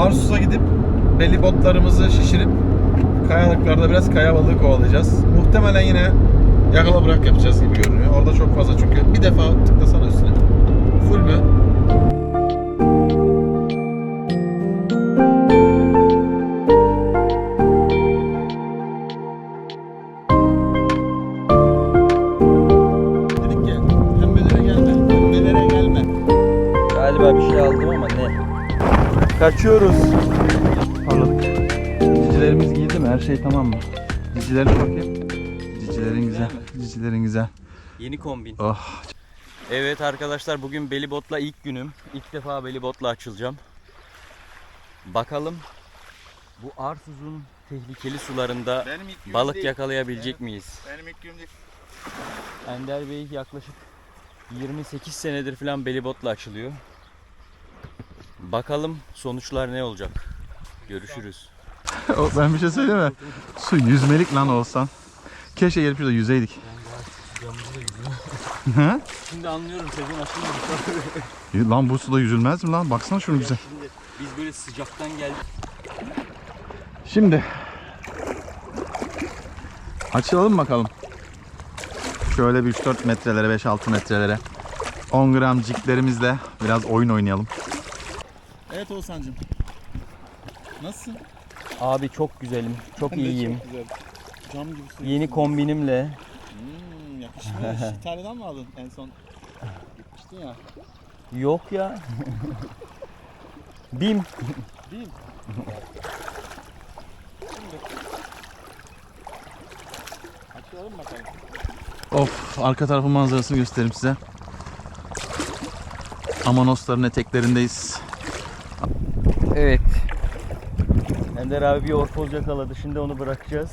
Arsus'a gidip belli botlarımızı şişirip kayalıklarda biraz kaya balığı kovalayacağız. Muhtemelen yine yakala bırak yapacağız gibi görünüyor. Orada çok fazla çünkü. Bir defa tıklasana üstüne. Full mü? Galiba bir şey aldım? Kaçıyoruz. Anladık. Cicilerimiz giydi mi? Her şey tamam mı? Cicilerin bakayım. Cicilerin güzel. Cicilerin güzel. Yeni kombin. Oh. Evet arkadaşlar bugün Belibot'la ilk günüm. İlk defa Belibot'la açılacağım. Bakalım bu Arsuz'un tehlikeli sularında Benim balık değil. yakalayabilecek miyiz? Benim ilk günüm değil. Ender Bey yaklaşık 28 senedir falan Belibot'la açılıyor. Bakalım sonuçlar ne olacak? Görüşürüz. O, ben bir şey söyleyeyim mi? Su yüzmelik lan olsan. Keşke gelip şurada yüzeydik. Hı? Şimdi anlıyorum sezon açılmadı. lan bu suda yüzülmez mi lan? Baksana şunu güzel. Şimdi biz böyle sıcaktan geldik. Şimdi açılalım bakalım. Şöyle bir 3-4 metrelere, 5-6 metrelere 10 gram ciklerimizle biraz oyun oynayalım. Evet Oğuzhan'cım. Nasılsın? Abi çok güzelim, çok iyiyim. güzel. Cam gibi su. Yeni kombinimle Hmm, yakışmış. İtalya'dan mı aldın en son? Gitmiştin ya. Yok ya. Bim. Değil mi? Açalım bakalım. Of, arka tarafın manzarasını göstereyim size. Amanosların eteklerindeyiz. Evet. Ender abi bir orpoz yakaladı. Şimdi onu bırakacağız.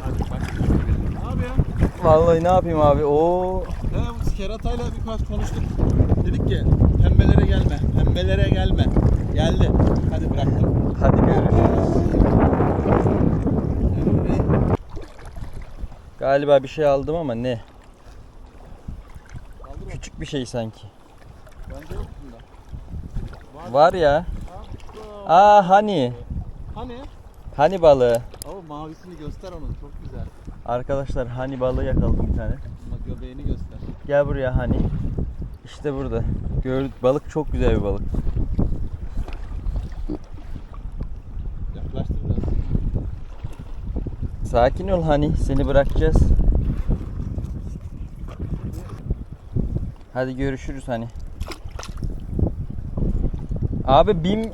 Bak bak. Bak. Vallahi ne yapayım abi? Oo. He bu keratayla birkaç konuştuk. Dedik ki pembelere gelme, pembelere gelme. Geldi. Hadi bıraktım. Hadi görüşürüz. Galiba bir şey aldım ama ne? Aldı mı? Küçük bir şey sanki. Bende yok bunda. Var ya. Aa, Aa hani. Hani? Hani balığı. O mavisini göster onun. Çok güzel. Arkadaşlar hani balığı yakaladım bir tane. Ama göbeğini göster. Gel buraya hani. İşte burada. Gördük balık çok güzel bir balık. Yaklaştır biraz. Sakin ol hani seni bırakacağız. Hadi görüşürüz hani. Abi bim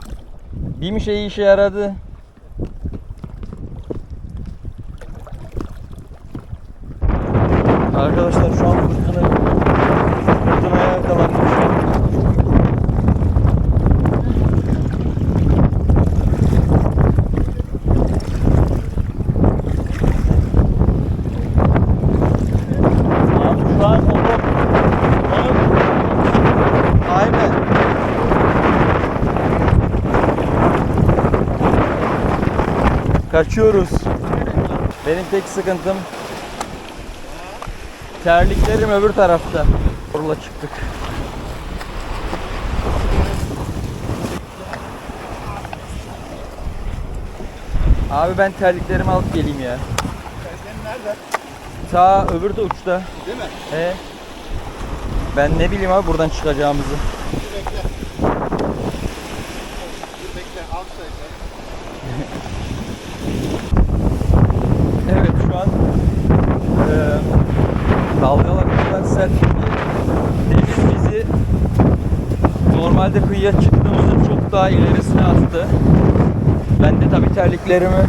bim şeyi işe yaradı. Arkadaşlar şu an fırtına fırtınaya yakalanmış. Abi şu an onu, onu aynen. Kaçıyoruz. Benim tek sıkıntım terliklerim öbür tarafta. Orla çıktık. Abi ben terliklerimi alıp geleyim ya. Senin nerede? Ta öbür de uçta. Değil mi? He. Ben ne bileyim abi buradan çıkacağımızı. Bir bekle. Bir bekle. Al şöyle. Evet şu an eee dalgalar ki deniz bizi normalde kıyıya çıktığımızın çok daha ilerisine attı. Ben de tabii terliklerimi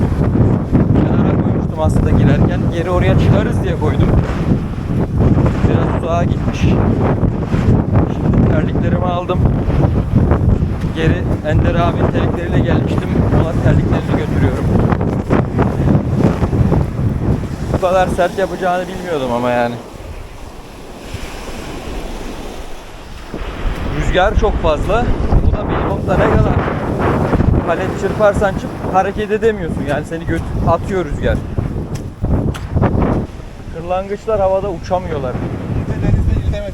kenara koymuştum aslında girerken. Geri oraya çıkarız diye koydum. Biraz uzağa gitmiş. Şimdi terliklerimi aldım. Geri Ender abinin terlikleriyle gelmiştim. Ona terliklerini götürüyorum. Bu kadar sert yapacağını bilmiyordum ama yani. Rüzgar çok fazla. Bu da bir ne kadar palet çırparsan çırp hareket edemiyorsun. Yani seni göt atıyor rüzgar. kırlangıçlar havada uçamıyorlar. Denizde.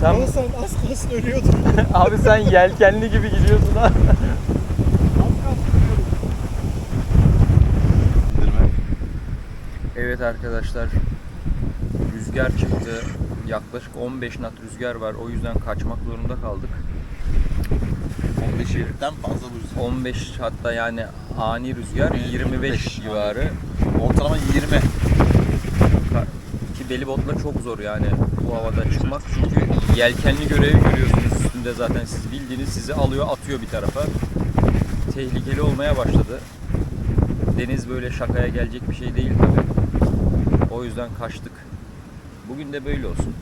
Sen sen az kalsın ölüyordun. abi sen yelkenli gibi gidiyorsun ha. Evet arkadaşlar. Rüzgar çıktı. Yaklaşık 15 knot rüzgar var. O yüzden kaçmak zorunda kaldık. 15'den fazla rüzgar. 15 hatta yani ani rüzgar 25 25 civarı. Ortalama 20. Ki deli botla çok zor yani bu havada çıkmak. Çünkü yelkenli görevi görüyorsunuz üstünde zaten siz bildiğiniz sizi alıyor atıyor bir tarafa. Tehlikeli olmaya başladı. Deniz böyle şakaya gelecek bir şey değil tabii. O yüzden kaçtık. Bugün de böyle olsun.